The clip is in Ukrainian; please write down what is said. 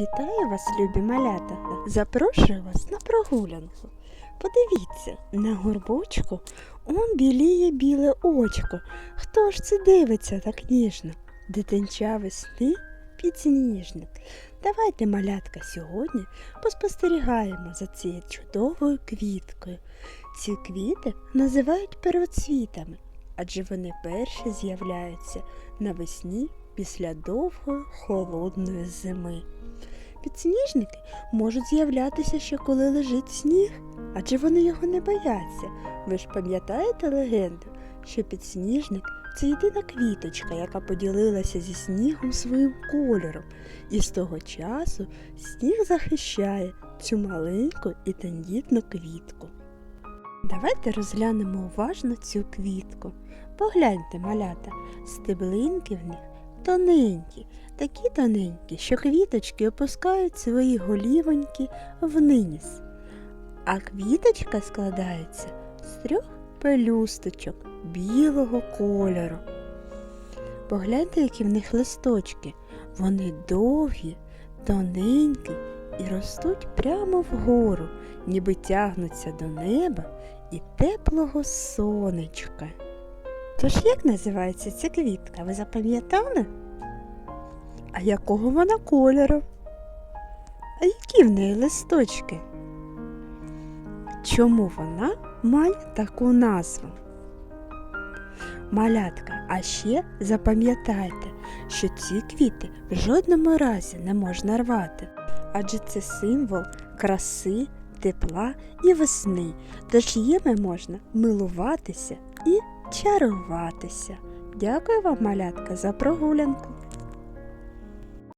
Вітаю вас, любі малята! Запрошую вас на прогулянку. Подивіться, на горбочку он біліє біле очко. Хто ж це дивиться так ніжно? Дитинча весни підсніжник. Давайте, малятка, сьогодні поспостерігаємо за цією чудовою квіткою. Ці квіти називають первоцвітами, адже вони перші з'являються навесні після довгої холодної зими. Підсніжники можуть з'являтися ще коли лежить сніг, адже вони його не бояться. Ви ж пам'ятаєте легенду, що підсніжник це єдина квіточка, яка поділилася зі снігом своїм кольором, і з того часу сніг захищає цю маленьку і тендітну квітку. Давайте розглянемо уважно цю квітку. Погляньте, малята, стеблинки в них тоненькі, такі тоненькі, що квіточки опускають свої голівоньки вниз. А квіточка складається з трьох пелюсточок білого кольору. Погляньте, які в них листочки. Вони довгі, тоненькі і ростуть прямо вгору, ніби тягнуться до неба і теплого сонечка. Тож як називається ця квітка? Ви запам'ятали? А якого вона кольору? А які в неї листочки? Чому вона має таку назву? Малятка, а ще запам'ятайте, що ці квіти в жодному разі не можна рвати, адже це символ краси, тепла і весни, тож їми можна милуватися і чаруватися. Дякую вам, малятка, за прогулянку.